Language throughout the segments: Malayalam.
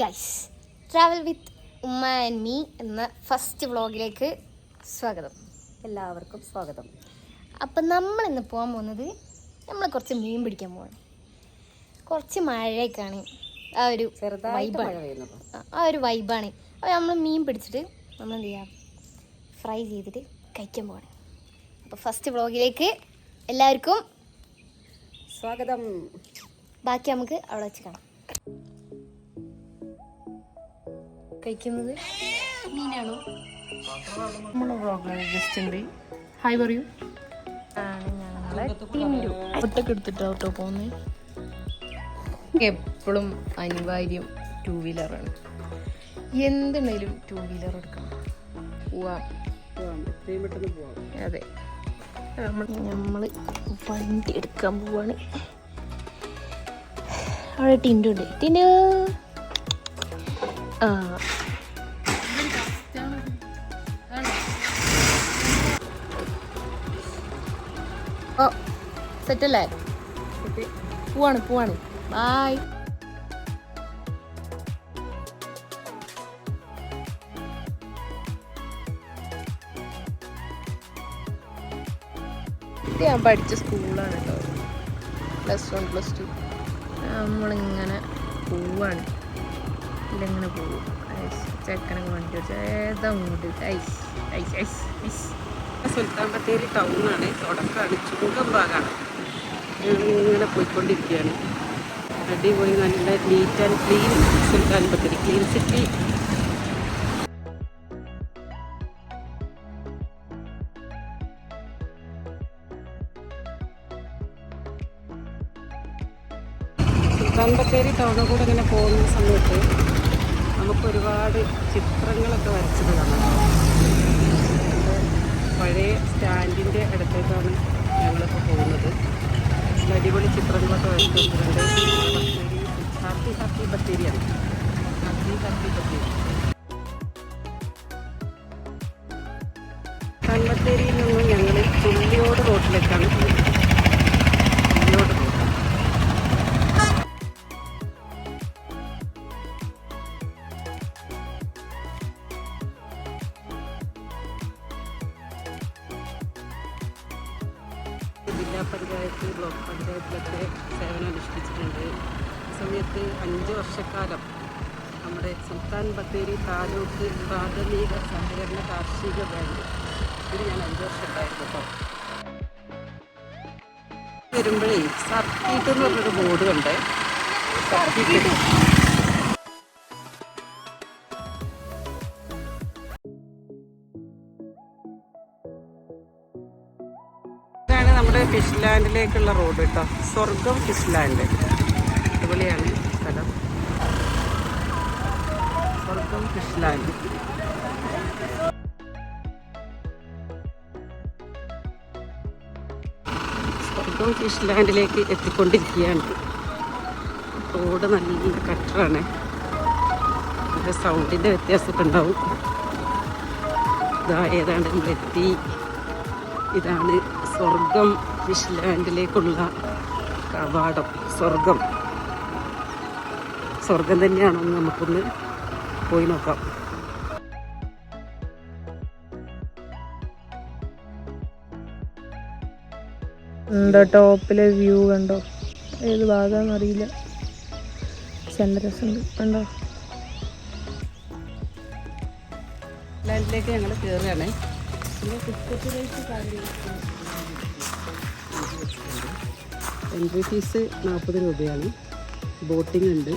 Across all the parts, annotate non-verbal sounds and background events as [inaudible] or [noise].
ഗൈസ് ട്രാവൽ വിത്ത് ഉമ്മ ആൻഡ് മീ എന്ന ഫസ്റ്റ് വ്ളോഗിലേക്ക് സ്വാഗതം. എല്ലാവർക്കും സ്വാഗതം. അപ്പം നമ്മൾ ഇന്ന് പോകാൻ പോകുന്നത് നമ്മൾ കുറച്ച് മീൻ പിടിക്കാൻ പോവാണ്. കുറച്ച് മഴയൊക്കെയാണ് ആ ഒരു വൈബാണ് ആ ഒരു വൈബാണ് അപ്പോൾ നമ്മൾ മീൻ പിടിച്ചിട്ട് നമ്മൾ എന്ത് ചെയ്യാം? ഫ്രൈ ചെയ്തിട്ട് കഴിക്കാൻ പോവാണ്. അപ്പോൾ ഫസ്റ്റ് വ്ളോഗിലേക്ക് എല്ലാവർക്കും സ്വാഗതം. ബാക്കി നമുക്ക് അവിടെ വെച്ച് കാണാം. കഴിക്കുന്നത്? മീനാണോ? നമ്മുടെ വ്ളോഗിൽ ജസ്റ്റ് ഉണ്ട് ഹായ് പറയൂ ഒറ്റയ്ക്ക് എടുത്തിട്ട് ഔട്ടോ പോകുന്നത് എപ്പോഴും അനിവാര്യം ടൂ വീലറാണ് എന്തുണ്ടെങ്കിലും ടൂ വീലർ എടുക്കണം. പോവാം. അതെ. നമ്മൾ നമ്മൾ വണ്ടി എടുക്കാൻ പോവാണ്. അവിടെ ടിൻഡുണ്ട്. ടിൻഡു! ആ സെറ്റല്ലേ? പോവാണ് പോവാണ്. ബായ്. ഇത് ഞാൻ പഠിച്ച സ്കൂളാണ് കേട്ടോ. പ്ലസ് വൺ പ്ലസ് ടു നമ്മളിങ്ങനെ പോവാണ്. ഇതിലിങ്ങനെ പോകും? ചെക്കനൊക്കെ വണ്ടി ഓടിച്ച് ഏതാ അങ്ങോട്ട് ice ice ice ice. Sultan Bathery ടൗണാണ് തുടക്കമാണ് ചുങ്കം ഭാഗമാണ് പോയിക്കൊണ്ടിരിക്കുകയാണ്. അടിപൊളി നല്ല neat and clean Sultan Bathery clean city Sultan Bathery ടൗണിൽ കൂടെ ഇങ്ങനെ പോകുന്ന സമയത്ത് നമുക്ക് ഒരുപാട് ചിത്രങ്ങളൊക്കെ വരച്ചത് കാണാം. പഴയ സ്റ്റാൻഡിന്റെ അടുത്തേക്കാണ് ഞങ്ങളിപ്പോൾ പോകുന്നത്. നല്ല അടിപൊളി ചിത്രങ്ങളൊക്കെ വരച്ചിട്ടുണ്ട് happy happy ബത്തേരിയാണ്. Happy happy Bathery. കൺബത്തേരിയിൽ നിന്നും ഞങ്ങൾ ചുള്ളിയോട് റോഡിലേക്കാണ് ജില്ലാ പഞ്ചായത്ത് ബ്ലോക്ക് പഞ്ചായത്തിലൊക്കെ സേവനം അനുഷ്ഠിച്ചിട്ടുണ്ട്. ഈ സമയത്ത് അഞ്ച് വർഷക്കാലം നമ്മുടെ സുൽത്താൻ ബത്തേരി താലൂക്ക് പ്രാഥമിക സഹകരണ കാർഷിക ബാങ്ക്. ഇത് ഞാൻ അഞ്ച് വർഷക്കായിരുന്നു കേട്ടോ. വരുമ്പോഴേ സർക്കിട്ട് എന്ന് പറഞ്ഞൊരു ബോർഡ് കണ്ടേ. സർക്കിട്ട് ലാൻഡിലേക്കുള്ള റോഡ് കേട്ടോ. സ്വർഗം ഫിഷ് അടിപൊളിയാണ് സ്ഥലം. സ്വർഗം ഫിഷ് ലാൻഡ് സ്വർഗം ഫിഷ് ലാൻഡിലേക്ക് എത്തിക്കൊണ്ടിരിക്കുകയാണ്. റോഡ് നല്ല കട്ടറാണ്. അതിന്റെ സൗണ്ടിന്റെ വ്യത്യാസമൊക്കെ ഉണ്ടാവും ഇതാ ഏതാണ്ട് നമ്മളെത്തി ഇതാണ് സ്വർഗം ഫിഷ് ലാൻഡിലേക്കുള്ള കവാടം സ്വർഗം. സ്വർഗം തന്നെയാണെന്ന് നമുക്കൊന്ന് പോയി നോക്കാം. എന്താ ടോപ്പിലെ വ്യൂ കണ്ടോ? ഏത് ഭാഗമാണെന്ന് അറിയില്ല. രസമുണ്ട് കണ്ടോ? ലാൻഡിലേക്ക് ഞങ്ങൾ കയറുകയാണ് എൻട്രി ഫീസ് നാൽപ്പത് രൂപയാണ്. ബോട്ടിംഗ് ഉണ്ട്.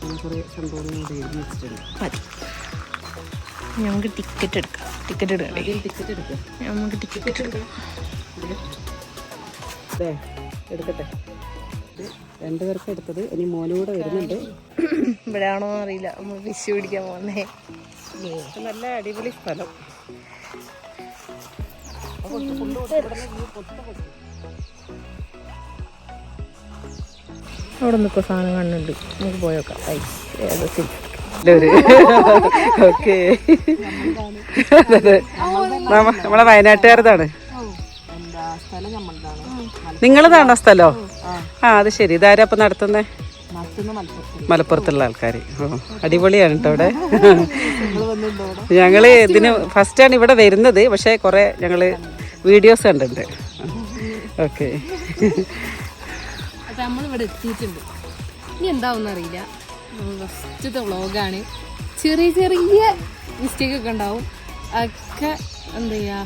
അങ്ങനെ കുറേ സംഭവങ്ങൾ ഇവിടെ എഴുതി വെച്ചിട്ടുണ്ട്. നമുക്ക് ടിക്കറ്റ് എടുക്കാം. ടിക്കറ്റ് എടുക്കാം. ടിക്കറ്റ് എടുക്കാം. നമുക്ക് ടിക്കറ്റ് എടുക്കാം. അതെ എടുക്കട്ടെ. രണ്ട് പേർക്ക് എടുത്തത്. ഇനി മോനൂടെ വരുന്നുണ്ട്. [coughs] ഇവിടെയാണോ അറിയില്ല. നമ്മൾ ഫിഷ് പിടിക്കാൻ പോകുന്നേ നല്ല അടിപൊളി സ്ഥലം. അവിടെ നിൽക്കുക സാധനം കാണുന്നുണ്ട് നമുക്ക് പോയോക്കാം ഐസ് ഓക്കെ. നമ്മളെ വയനാട്ടുകാരതാണ്. നിങ്ങളതാണോ സ്ഥലോ? ആ അത് ശരി. ഇതാരാ അപ്പൊ നടത്തുന്നേ? മലപ്പുറത്തുള്ള ആൾക്കാർ അടിപൊളിയാണ് കേട്ടോ അവിടെ. ഞങ്ങൾ ഇതിന് ഫസ്റ്റാണ് ഇവിടെ വരുന്നത്. പക്ഷേ കുറേ ഞങ്ങൾ വീഡിയോസ് കണ്ടിട്ടുണ്ട്. ഓക്കെ. അപ്പം നമ്മളിവിടെ എത്തിയിട്ടുണ്ട്. ഇനി എന്താവുന്ന അറിയില്ല. ഫസ്റ്റത്തെ വ്ളോഗാണ് ചെറിയ ചെറിയ മിസ്റ്റേക്ക് ഒക്കെ ഉണ്ടാവും. ഒക്കെ എന്താ ചെയ്യുക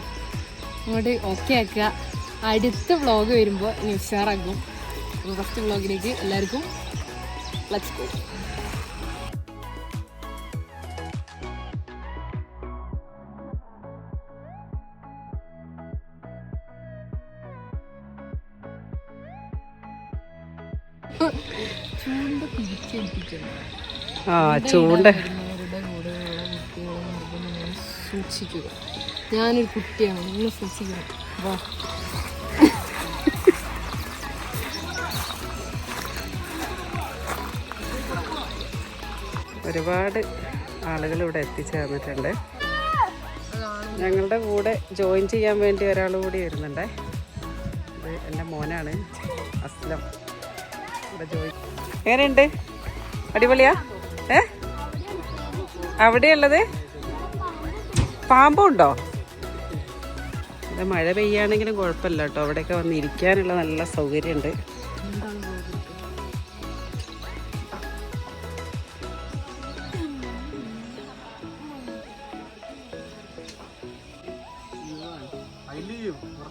അങ്ങോട്ട് ഓക്കെ ആക്കുക. അടുത്ത വ്ളോഗ് വരുമ്പോൾ ഇനി ഉഷാറാക്കും. ഫസ്റ്റ് വ്ളോഗിലേക്ക് എല്ലാവർക്കും ലെറ്റ്സ് ചൂണ്ട പിടിച്ചേൽപ്പിക്കുന്നു ആ ചൂണ്ട. സൂക്ഷിക്കുക. ഞാനൊരു കുട്ടിയാണ് നിങ്ങൾ സൂക്ഷിക്കണം. വാ. ഒരുപാട് ആളുകൾ ഇവിടെ എത്തിച്ചേർന്നിട്ടുണ്ട്. ഞങ്ങളുടെ കൂടെ ജോയിൻ ചെയ്യാൻ വേണ്ടി ഒരാൾ കൂടി വരുന്നുണ്ടേ. ഇത് എന്റെ മോനാണ് അസ്ലം. എങ്ങനെയുണ്ട്? അടിപൊളിയാ? ഏ? അവിടെയുള്ളത്? പാമ്പുണ്ടോ? ഇവിടെ മഴ പെയ്യാണെങ്കിലും കുഴപ്പമില്ല കേട്ടോ. അവിടെയൊക്കെ വന്ന് ഇരിക്കാനുള്ള നല്ല സൗകര്യമുണ്ട്.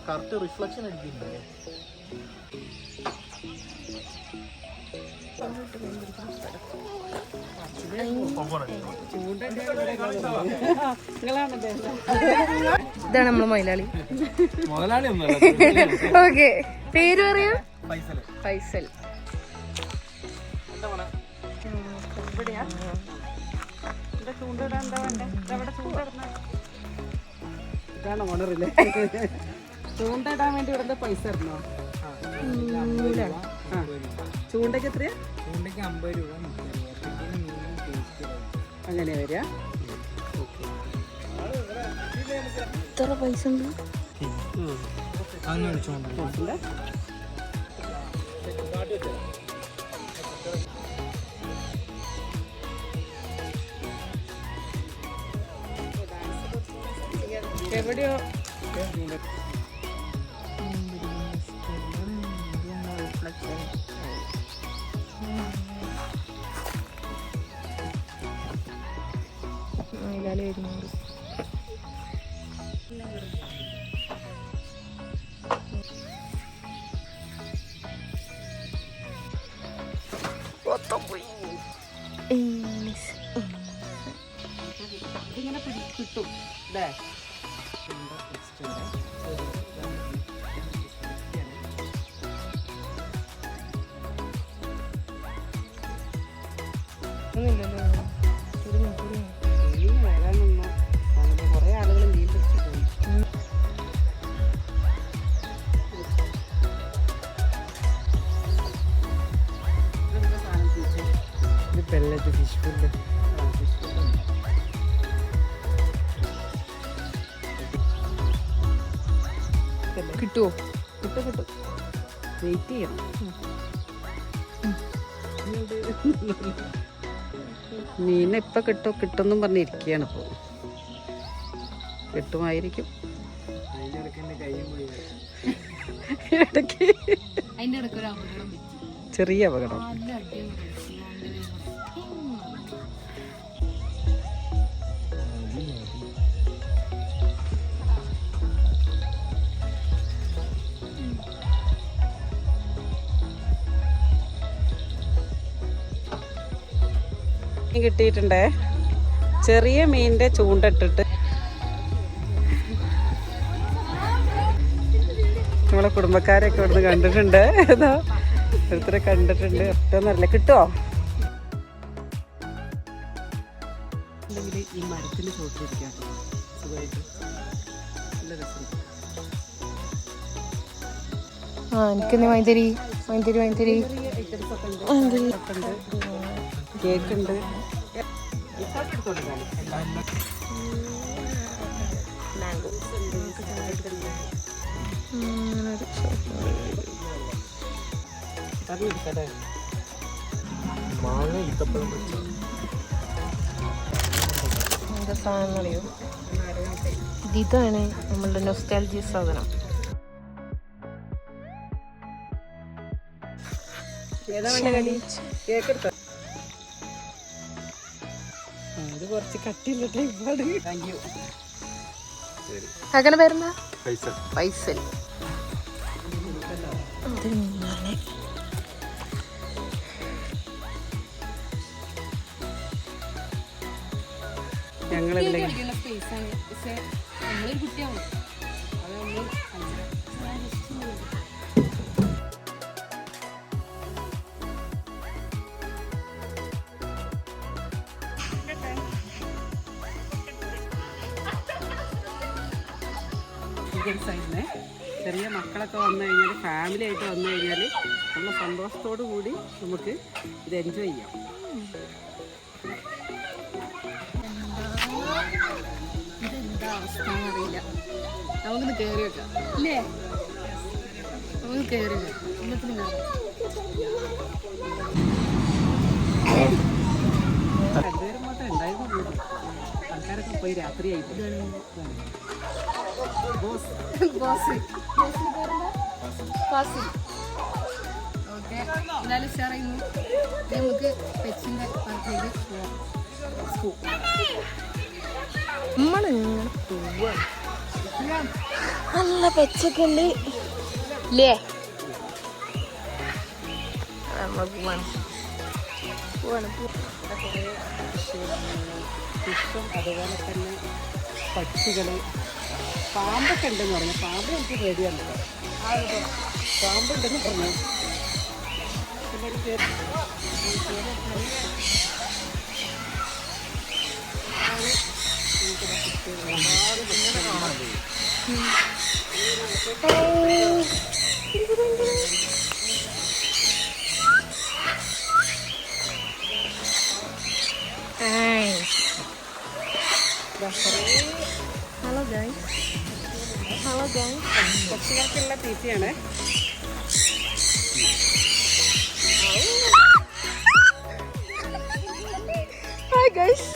കറക്റ്റ് റിഫ്ലക്ഷൻ അടിക്കുന്നുണ്ട് ഇതാണ് നമ്മൾ മൊയിലാളി. ഓക്കെ. പേര് പറയാ? ഫൈസൽ. ഇതാണ് ഓണറില്ലേ ചൂണ്ടയിടാൻ വേണ്ടി ഇവിടെ പൈസ ഇടണോ ആ. ചൂണ്ടയ്ക്ക് എത്രയാ? ചൂണ്ടയ്ക്ക് അമ്പത് രൂപ. അങ്ങനെ വരിക. എത്ര പൈസ ഉണ്ട്. എവിടെയോ? ചെയ്യണം മീൻ ഇപ്പം കിട്ടും കിട്ടുമെന്നും പറഞ്ഞിരിക്കുകയാണ് ഇപ്പോൾ കിട്ടുമായിരിക്കും. ഇടയ്ക്ക് എന്റെ കൈയും കിട്ടിയിട്ടുണ്ടേ. ചെറിയ മീനിന്റെ ചൂണ്ടിട്ടിട്ട്. നമ്മളെ കുടുംബക്കാരൊക്കെ ഇവിടുന്ന് കണ്ടിട്ടുണ്ട്. ഏതോ? ഒരുത്തരെ കണ്ടിട്ടുണ്ട്. ഒറ്റൊന്നല്ല കിട്ടുമോ ഈ മരത്തിന് സുഖമായിട്ട്? നല്ല രസം. ആ എനിക്കെന്താ വാങ്ങിത്തരി വാങ്ങിത്തരി വാങ്ങിത്തരി ഐറ്റംസ് മാങ്ങ ഇത്തപ്പഴം ഇതാണ് നമ്മളുടെ നൊസ്റ്റാലജി സാധനം ഏതാ വേണ്ട കടി? കുറച്ച് കട്ടിയുള്ള ടൈപ്പാണ്. അങ്ങനെ വരുന്ന പൈസ പൈസൽ ചിക്കൻ സൈഡിനെ ചെറിയ മക്കളൊക്കെ വന്നു കഴിഞ്ഞാൽ ഫാമിലി ആയിട്ട് വന്നു കഴിഞ്ഞാൽ നമ്മൾ സന്തോഷത്തോടു കൂടി നമുക്ക് ഇത് എൻജോയ് ചെയ്യാം. ഇതെന്താ അവസ്ഥ അറിയില്ല നമുക്കൊന്ന് കയറി വെക്കാം. അല്ലേ നമുക്ക് കയറി വെക്കാം. എല്ലാത്തിനും കയറാം ആൾക്കാരൊക്കെ പോയി രാത്രിയായി ബോസ്. ബോസ്. ഫാസിൽ ഓക്കെ. എന്നാലും ഉഷാറായിരുന്നു നമുക്ക് പെച്ചിന്റെ നല്ല പെച്ചൊക്കെ ഉണ്ട്. ഇല്ലേ? നമ്മൾ പോവാണ്. ഫിഷും അതുപോലെ തന്നെ പക്ഷികൾ പാമ്പൊക്കെ ഉണ്ടെന്ന് പറഞ്ഞു. പാമ്പ് എനിക്ക് പേടിയാണ്. പാമ്പുണ്ടെന്ന് പറഞ്ഞു. പിന്നെ ഒരു ഹലോ ഗൈസ് ഹലോ ഗൈസ് പക്ഷികൾക്കുള്ള തീറ്റയാണ് ഹായ് ഗൈസ്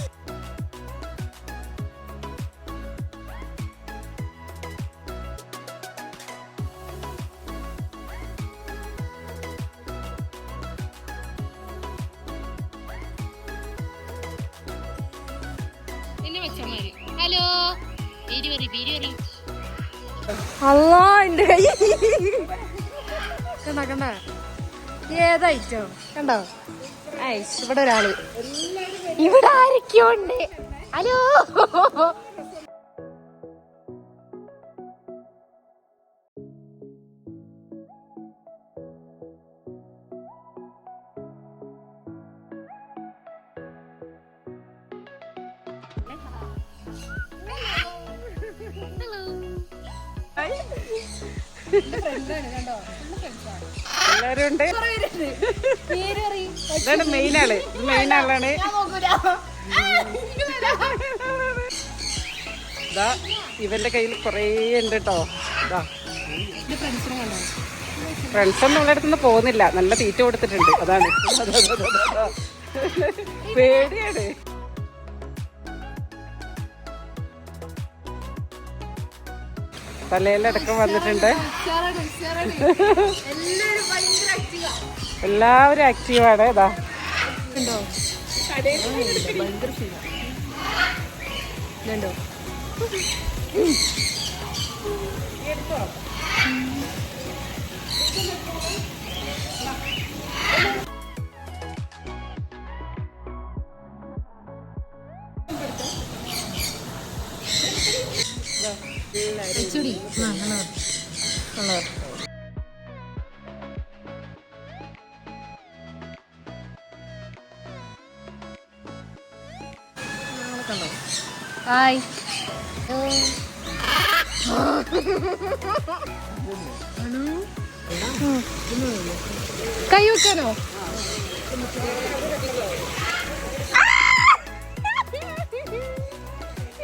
ഏതായിട്ടോ? കണ്ടോ? ഐസ്. ഇവിടെ ഒരാൾ. ഇവിടെ ആരൊക്കെയോ ഉണ്ട്. ഹലോ. ഉണ്ട് ഇതാണ് മെയിൻ ആൾ. മെയിൻ ഇവന്റെ കയ്യിൽ കുറേ ഉണ്ട് കേട്ടോ ഇതാ ഫ്രണ്ട്സ് ഒന്നും ഇവിടെ അടുത്തുനിന്ന് പോകുന്നില്ല. നല്ല തീറ്റ കൊടുത്തിട്ടുണ്ട്. അതാണ്. [laughs] പേടിയാണ്. തലയിലടക്കം വന്നിട്ടുണ്ട്. എല്ലാവരും ആക്റ്റീവാണ് ഇതാ. ഇതുണ്ടോ കൈ വെക്കാനോ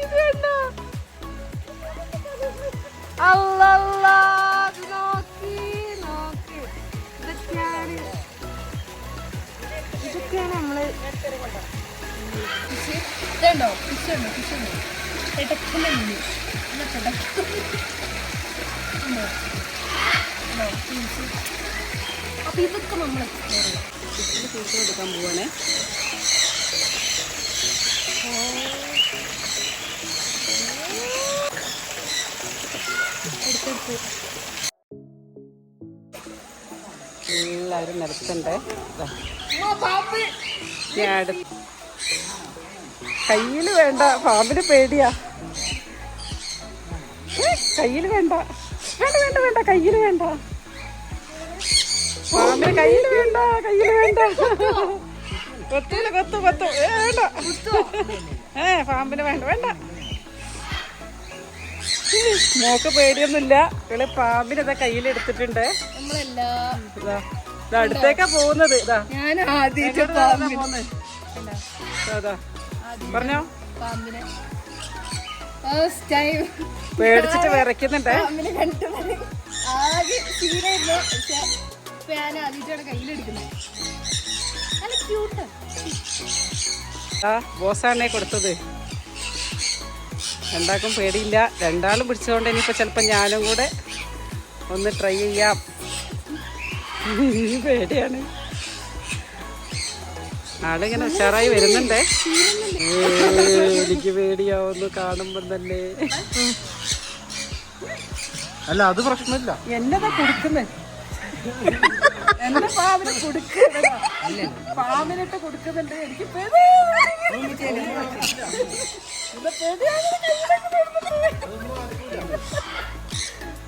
ഇത് കണ്ടോ അല്ലല്ലാ, നോക്കി നോക്കി ഇതൊക്കെയാണ് ഇതൊക്കെയാണ് ഫിഷ് ഇതുണ്ടോ ഫിഷ് ഉണ്ടോ ഫിഷ് ഉണ്ടോ പെടക്കുന്ന മീൻ എന്നാ പെടക്ക ഉണ്ടോ ഉണ്ടോ ഫിഷ് അപ്പോൾ ഇതൊക്കെ നമ്മൾ എക്സ്പ്ലോർ ചെയ്യാം ഫിഷിൽ പീസ് കൊടുക്കാൻ പോവാണേ. എടുത്തെടുത്ത്. എല്ലാവരും നിരത്തണ്ടേ കയ്യിൽ വേണ്ട പാമ്പിന് പേടിയാ. കയ്യിൽ വേണ്ട. വേണ്ട വേണ്ട വേണ്ട കയ്യിൽ വേണ്ട. പാമ്പിന് കയ്യിൽ വേണ്ട കയ്യിൽ വേണ്ട. കൊത്തൂല കൊത്തു കൊത്തു. ഏ, വേണ്ട. ഏ പാമ്പിന് വേണ്ട വേണ്ട. മോക്ക് പേടിയൊന്നുമില്ല. ഇവൾ പാമ്പിനെ ഇതാ കയ്യിലെടുത്തിട്ടുണ്ട്. എടുത്തിട്ടുണ്ട് അടുത്തേക്കാ പോകുന്നത്. ഇതാ. ഞാൻ പറഞ്ഞോ? പേടിച്ചിട്ട് വിറയ്ക്കുന്നുണ്ടേ. ആകെ സീനായിരുന്നു ആദ്യമായിട്ടാണ് കയ്യിലെടുക്കുന്നത്. നല്ല ക്യൂട്ട് ആ ബോസാണേ കൊടുത്തത്. രണ്ടാക്കും പേടിയില്ല. രണ്ടാളും പിടിച്ചതുകൊണ്ട് ഇനിയിപ്പോൾ ചിലപ്പോൾ ഞാനും കൂടെ ഒന്ന് ട്രൈ ചെയ്യാം. പേടിയാണ്. ആളിങ്ങനെ ഉഷാറായി വരുന്നുണ്ടേ. എനിക്ക് പേടിയാവുന്നു കാണുമ്പം തന്നെ. അല്ല അത് പ്രശ്നമില്ല. എന്നതാ കൊടുക്കുന്നത് എന്നെ പാമ്പിനെ കൊടുക്കുക പാമ്പിനിട്ട് കൊടുക്കുന്നുണ്ട്. എനിക്ക്.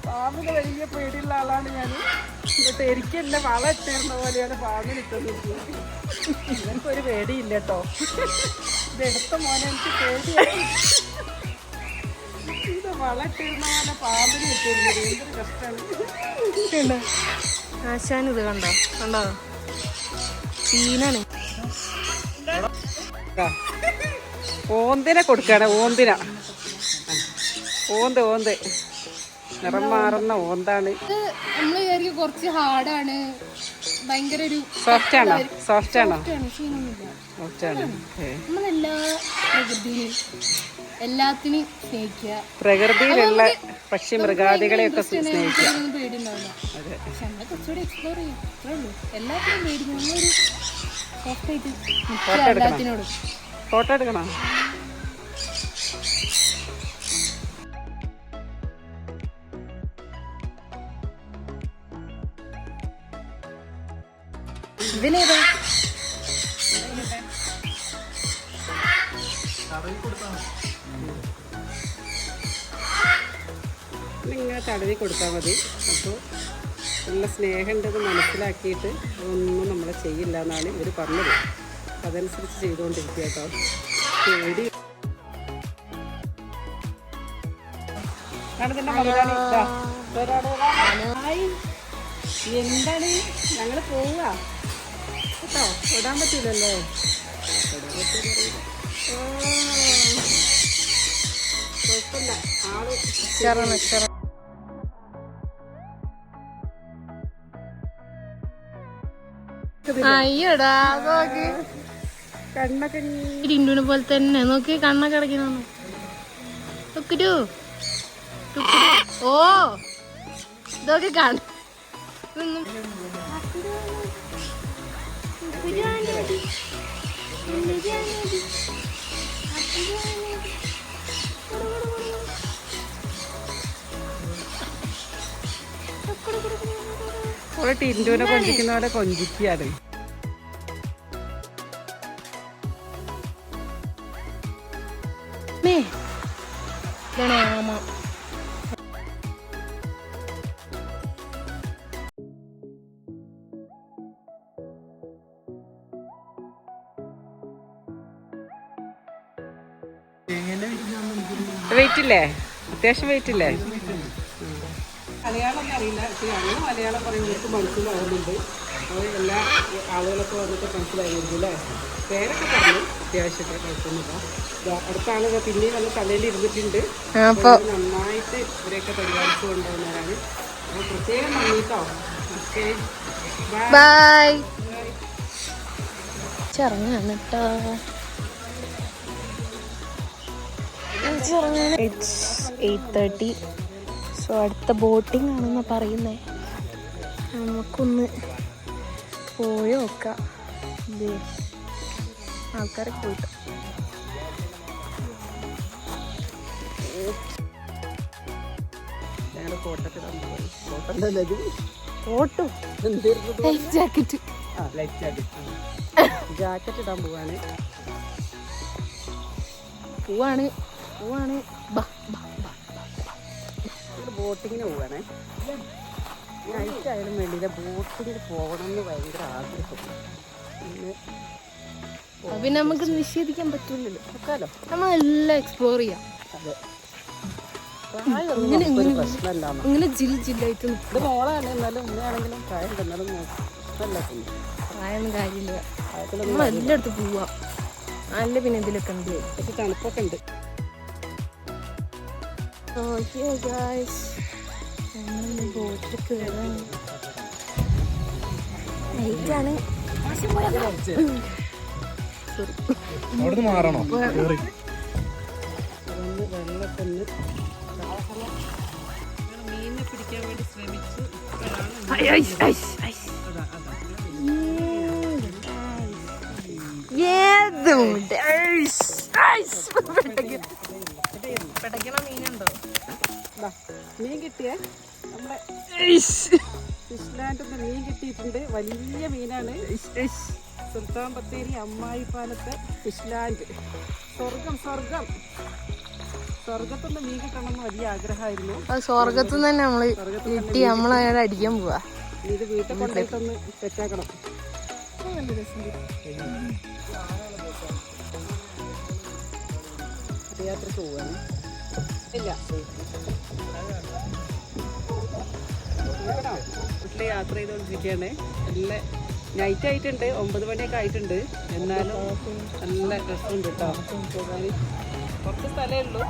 പാമ്പിന് വലിയ പേടിയുള്ള ആളാണ് ഞാൻ എന്നിട്ട് എനിക്ക് എന്നെ വള ഇട്ടിരുന്ന പോലെയാണ് പാമ്പിന് ഇട്ടത്. എനിക്കൊരു പേടിയില്ല കേട്ടോ. ഇത് എടുത്ത മോനെ എനിക്ക് പേടിയാണ്. ഇത് പോലെ പാമ്പിന് എന്തൊരു കഷ്ടമാണ് ആശാൻ ഇത് കണ്ടോ? കണ്ടോ? സീനാണ്. ഓന്തിന കൊടുക്കാണ് ഓന്തിന. ഓന്ത് ഓന്ത്. നിറം മാറുന്ന ഓന്താണ്. ഇത് നമ്മൾ വിചാരിക്കും കുറച്ച് ഹാർഡാണ്. ഭയങ്കര ഒരു സോഫ്റ്റ് ആണോ? സോഫ്റ്റ് ആണോ സീനൊന്നുമില്ല. സോഫ്റ്റ് ആണ്. നമ്മളെല്ലാ എല്ലാത്തിനെയും സ്നേഹിക്കുക. പ്രകൃതിയിലുള്ള പക്ഷി മൃഗാദികളെയൊക്കെ സ്നേഹിക്കുക. നമുക്കൊന്നും പേടിയുണ്ടാവില്ല അതെ. പക്ഷെ നമ്മളെ കുറച്ചുകൂടി എക്സ്പ്ലോർ ചെയ്യും. അത്രേ ഉള്ളൂ. എല്ലാത്തിനും പേടിക്കും. നമ്മളൊരു സോഫ്റ്റ് നിൽക്കുക എല്ലാത്തിനോടും. ഫോട്ടോ എടുക്കണോ. ഇതിനേതാ? നിങ്ങൾ തടവി കൊടുത്താൽ മതി. അപ്പോൾ നല്ല സ്നേഹമുണ്ടെന്ന് മനസ്സിലാക്കിയിട്ട് അതൊന്നും നമ്മൾ ചെയ്യില്ല എന്നാണ് ഇവർ പറഞ്ഞത്. അതനുസരിച്ച് ചെയ്തുകൊണ്ടിരിക്കുക കേട്ടോ. പേടി. എന്താണ്? ഞങ്ങൾ പോവുക. കേട്ടോ? വിടാൻ പറ്റില്ലല്ലോ വിടാൻ പറ്റില്ല കുഴപ്പമില്ല. ആൾ അയ്യടാ നോക്ക് കണ്ണൊക്കെ പോലെ തന്നെ. നോക്കി കണ്ണൊക്കെ ടുക്കുരു. ഓ ഇതൊക്കെ കാണും. കൊഞ്ചിക്കുന്ന പോലെ കൊഞ്ചിക്കുകയാണ് അത്യാവശ്യം വെയിറ്റ് ഇല്ലേ? മലയാളം അറിയില്ല. പക്ഷേ ഞങ്ങൾ മലയാളം പറയുന്നവർക്ക് മനസ്സിലാവുന്നുണ്ട്. അപ്പോൾ എല്ലാ ആളുകളൊക്കെ വന്നിട്ട് മനസ്സിലായിരുന്നു അല്ലേ? പേരൊക്കെ പറഞ്ഞു. അത്യാവശ്യമൊക്കെ കുഴപ്പമൊന്നുമില്ല. അടുത്ത ആളുകൾ പിന്നെയും നല്ല തലയിൽ ഇരുന്നിട്ടുണ്ട്. നന്നായിട്ട് ഇവരെയൊക്കെ പരിപാലിച്ചു കൊണ്ടുവന്നവരാണ്. അപ്പോൾ പ്രത്യേകം നന്ദിട്ടോ ഓക്കെ. ബൈ ചെറങ്ങാണ് കേട്ടോ ഇറ്റ്സ് എയ്റ്റ് തേർട്ടി സോ അടുത്ത ബോട്ടിംഗ് ആണെന്ന് പറയുന്നേ. നമുക്കൊന്ന് പോയി നോക്കാം. ദേ, ആൾക്കാരൊക്കെ പോയിട്ട്. ജാക്കറ്റ് ജാക്കറ്റ് [laughs] ഇടാൻ പോവാണ്. പോവാണ്. പോവാണ്. ബോട്ടിങ്ങിന് പോവാണേ. നൈറ്റ് ആയാലും വേണ്ടിയില്ല ബോട്ടിങ്ങിൽ പോകണം എന്ന് ഭയങ്കര ആഗ്രഹം. പിന്നെ നമുക്ക് നിഷേധിക്കാൻ പറ്റില്ലല്ലോ നോക്കാലോ നമ്മൾ എല്ലാം എക്സ്പ്ലോർ ചെയ്യാം. അതെ. അമ്മ. ഇങ്ങനെ ജിൽ ജില്ലായിട്ട് ഇത് മോളാണ് എന്നാലും പ്രായം തന്നാലും കാര്യമില്ല. എല്ലായിടത്തും പോവാം. നല്ല പിന്നെ ഇതിലൊക്കെ ഉണ്ട് പക്ഷെ തണുപ്പൊക്കെ ഉണ്ട്. ഓക്കെ ഗായ്സ് ഞങ്ങൾ ബോട്ടിൽ കയറാൻ നൈറ്റാണ് അവിടുന്ന് മാറണോ? ഒന്ന് മീനിനെ പിടിക്കാൻ വേണ്ടി ശ്രമിച്ചു അതാ അതാ പെടക്കണ മീനുണ്ടോ. ദാ, മീൻ കിട്ടിയേ. നമ്മുടെ ഫിഷ് നിന്ന് മീൻ കിട്ടിയിട്ടുണ്ട്. വലിയ മീനാണ്. സുൽത്താൻ ബത്തേരി അമ്മായി പാലത്തെ ഫിഷ് ലാൻഡ് സ്വർഗം സ്വർഗം. സ്വർഗത്തുനിന്ന് മീൻ കിട്ടണം എന്ന് വലിയ ആഗ്രഹമായിരുന്നു. അത് സ്വർഗത്തു നിന്ന് തന്നെ നമ്മൾ കിട്ടി. നമ്മളയാൾ അടിക്കാൻ പോവാ. ഇത് വീട്ടിൽ കൊണ്ടുപോയിട്ടൊന്ന് സെറ്റാക്കണം യാത്രയ്ക്ക് പോവാണ്. ഇല്ല. വീട്ടിൽ യാത്ര ചെയ്തുകൊണ്ടിരിക്കുകയാണ് നല്ല നൈറ്റ് ആയിട്ടുണ്ട്. ഒമ്പത് മണിയൊക്കെ ആയിട്ടുണ്ട്. എന്നാലും നല്ല രസമുണ്ട് കേട്ടോ പോകാൻ കുറച്ച് സ്ഥലമേ ഉള്ളൂ.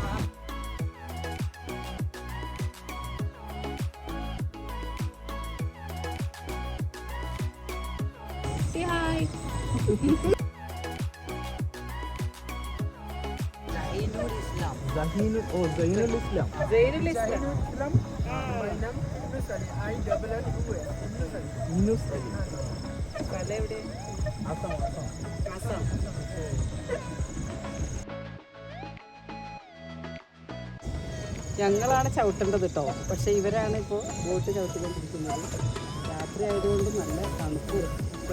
ജഹീനുൽ [laughs] ഞങ്ങളാണ് ചവിട്ടേണ്ടത് കേട്ടോ പക്ഷെ ഇവരാണ് ഇപ്പോൾ ബോട്ട് ചവിട്ടിക്കൊണ്ടിരിക്കുന്നത്. രാത്രി ആയതുകൊണ്ട് നല്ല തണുപ്പ്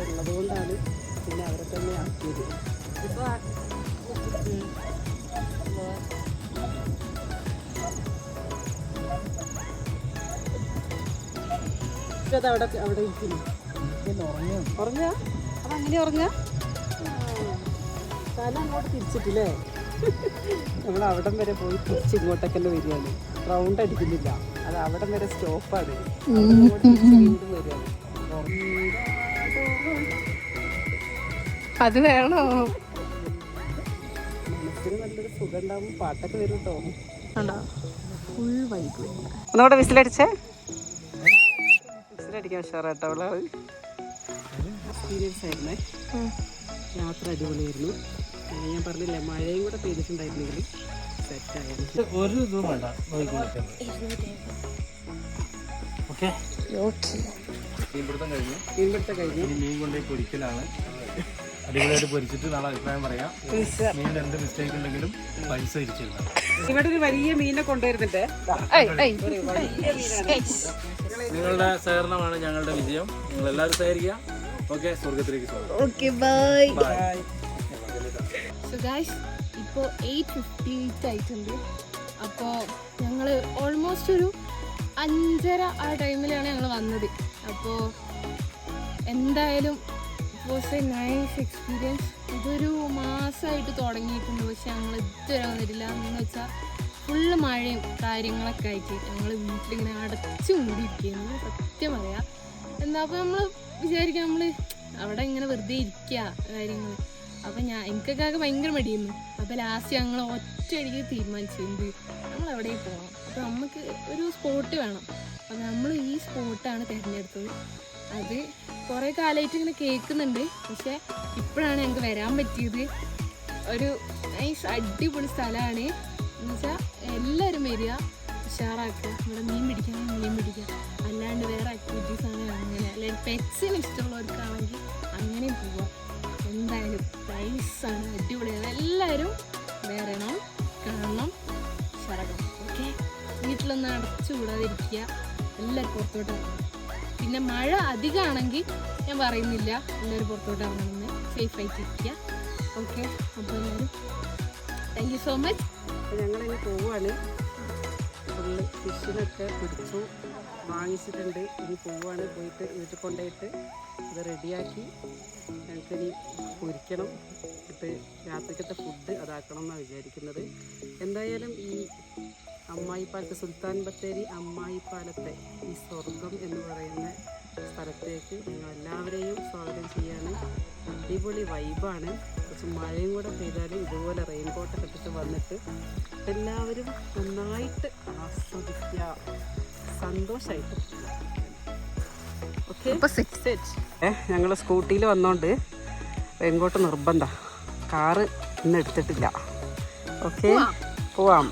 ഉള്ളതുകൊണ്ടാണ് പിന്നെ അവരെ തന്നെ ആക്കിയത്. ഇപ്പോൾ അത് അവിടെ അവിടെ ഇരിക്കുന്നു. ഉറങ്ങിയോ? ഉറങ്ങുക? അങ്ങനെ ഉറങ്ങ തല അങ്ങോട്ട് തിരിച്ചിട്ടില്ലേ? നമ്മൾ അവിടം വരെ പോയി തിരിച്ച് ഇങ്ങോട്ടൊക്കെ തന്നെ വരികയാണ്. റൗണ്ട് അടിക്കുന്നില്ല. അത് അവിടം വരെ സ്റ്റോപ്പാണ് വീണ്ടും വരികയാണ്. അത് വേണോ? മനസ്സിന് നല്ലൊരു സുഖം ഉണ്ടാവും. പാട്ടൊക്കെ വരും കേട്ടോ. ഫുൾ വൈബ് ഒന്നുകൂടെ വിസിലടിച്ചേ? വിസിലടിക്കാൻ ഉഷാറായിട്ട് അവൾ? എക്സ്പീരിയൻസ് ആയിരുന്നേ. യാത്ര അടിപൊളിയായിരുന്നു. ഞാൻ പറഞ്ഞില്ലേ മഴയും കൂടെ പെയ്തിട്ടുണ്ടായിരുന്നെങ്കിൽ സെറ്റായിരുന്നു ഒരു ഇതും വേണ്ട. നോക്കിക്കൊണ്ടിരിക്കുന്നത് ഓക്കെ ഓക്കെ മീൻപിടുത്തം കഴിഞ്ഞു. മീൻപിടുത്തം കഴിഞ്ഞു. ഇനി മീൻ കൊണ്ടുപോയി പൊരിക്കലാണ്. അടിപൊളിയായിട്ട് പൊരിച്ചിട്ട് നാളെ അഭിപ്രായം പറയാം. മീൻ എന്ത് മിസ്റ്റേക്ക് ഉണ്ടെങ്കിലും പൈസ ഇവിടെ ഒരു വലിയ മീനെ കൊണ്ടുവരുന്നുണ്ട്. നിങ്ങളുടെ സഹകരണമാണ് ഞങ്ങളുടെ വിജയം. നിങ്ങൾ എല്ലാവരും സഹകരിക്കുക. ഓക്കെ സ്വർഗത്തിലേക്ക് സ്വാഗതം. Okay bye bye so guys ഇപ്പോൾ എയ്റ്റ് ഫിഫ്റ്റി എയ്റ്റ് ആയിട്ടുണ്ട്. അപ്പോൾ ഞങ്ങൾ ഓൾമോസ്റ്റ് ഒരു അഞ്ചര ആ ടൈമിലാണ് ഞങ്ങൾ വന്നത്. അപ്പോൾ എന്തായാലും വാസ് എ നൈസ് എക്സ്പീരിയൻസ് ഇതൊരു മാസമായിട്ട് തുടങ്ങിയിട്ടുണ്ട്. പക്ഷെ ഞങ്ങൾ ഇതുവരെ വന്നിട്ടില്ല. എന്ന് വെച്ചാൽ ഫുള്ള് മഴയും കാര്യങ്ങളൊക്കെ ആയിട്ട് ഞങ്ങൾ വീട്ടിലിങ്ങനെ അടച്ചു മൂടിയിരിക്കുകയാണ്. സത്യം പറയാം. എന്താ അപ്പോൾ നമ്മൾ വിചാരിക്കുക നമ്മൾ അവിടെ ഇങ്ങനെ വെറുതെ ഇരിക്കുക കാര്യങ്ങൾ അപ്പം ഞാൻ എനിക്കൊക്കെ ആകെ ഭയങ്കര മടിയായിരുന്നു. അപ്പോൾ ലാസ്റ്റ് ഞങ്ങൾ ഒറ്റയടിക്ക് തീരുമാനിച്ചു എന്ത് നമ്മൾ അവിടെ പോകണം അപ്പം നമുക്ക് ഒരു സ്പോട്ട് വേണം. അപ്പം നമ്മൾ ഈ സ്പോട്ടാണ് തിരഞ്ഞെടുത്തത്. അത് കുറേ കാലമായിട്ട് ഇങ്ങനെ കേൾക്കുന്നുണ്ട്. പക്ഷേ ഇപ്പോഴാണ് ഞങ്ങൾക്ക് വരാൻ പറ്റിയത്. ഒരു നൈസ് അടിപൊളി സ്ഥലമാണ് എന്നുവെച്ചാൽ എല്ലാവരും വരിക ഉഷാറാക്കുക. ഇവിടെ മീൻ പിടിക്കണമെങ്കിൽ മീൻ പിടിക്കുക അല്ലാണ്ട് വേറെ ആക്ടിവിറ്റീസ് ആണെങ്കിൽ അങ്ങനെ. അല്ലെങ്കിൽ പെറ്റ്സിന് ഇഷ്ടമുള്ളവർക്കാണെങ്കിൽ അങ്ങനെയും പോവാം. എന്തായാലും പ്രൈസാണ് അടിപൊളിയാണ്. എല്ലാവരും വരണം കാണണം ഉഷാറാക്കണം. ഓക്കെ വീട്ടിലൊന്ന് അടച്ചു കൂടാതിരിക്കുക. എല്ലാവരും പുറത്തോട്ട് ഇറങ്ങണം. പിന്നെ മഴ അധികമാണെങ്കിൽ ഞാൻ പറയുന്നില്ല എല്ലാവരും പുറത്തോട്ട് ഇറങ്ങണമെന്ന് സേഫായിട്ട് ഇരിക്കുക ഓക്കെ അപ്പോൾ എല്ലാവരും താങ്ക് യു സോ മച്ച് അപ്പോൾ ഞങ്ങളിനി പോവുകയാണ് ഫുള്ള് ഫിഷിനൊക്കെ പിടിച്ചു വാങ്ങിച്ചിട്ടുണ്ട്. ഇനി പോവാണ്. പോയിട്ട് വീട്ടിൽ കൊണ്ടുപോയിട്ട് ഇത് റെഡിയാക്കി ഞങ്ങൾക്കിനി പൊരിക്കണം. എന്നിട്ട് രാത്രിക്കത്തെ ഫുഡ് അതാക്കണം എന്നാണ് വിചാരിക്കുന്നത്. എന്തായാലും ഈ അമ്മായിപ്പാലത്തെ സുൽത്താൻ ബത്തേരി അമ്മായിപ്പാലത്തെ ഈ സ്വർഗം എന്ന് പറയുന്ന സ്ഥലത്തേക്ക് ഞങ്ങൾ എല്ലാവരെയും സ്വാഗതം ചെയ്യാണ്. അടിപൊളി വൈബാണ് കുറച്ച് മഴയും കൂടെ പെയ്താൽ ഇതുപോലെ റെയിൻ കോട്ടൊക്കെ ഇട്ടിട്ട് വന്നിട്ട് എല്ലാവരും നന്നായിട്ട് ആസ്വദിക്കുക. സന്തോഷമായിട്ട് ഓക്കെ ഞങ്ങൾ സ്കൂട്ടിയിൽ വന്നോണ്ട് എങ്കോട്ട് കോട്ട് നിർബന്ധ. കാറ് ഇന്ന് എടുത്തിട്ടില്ല. ഓക്കെ പോവാം.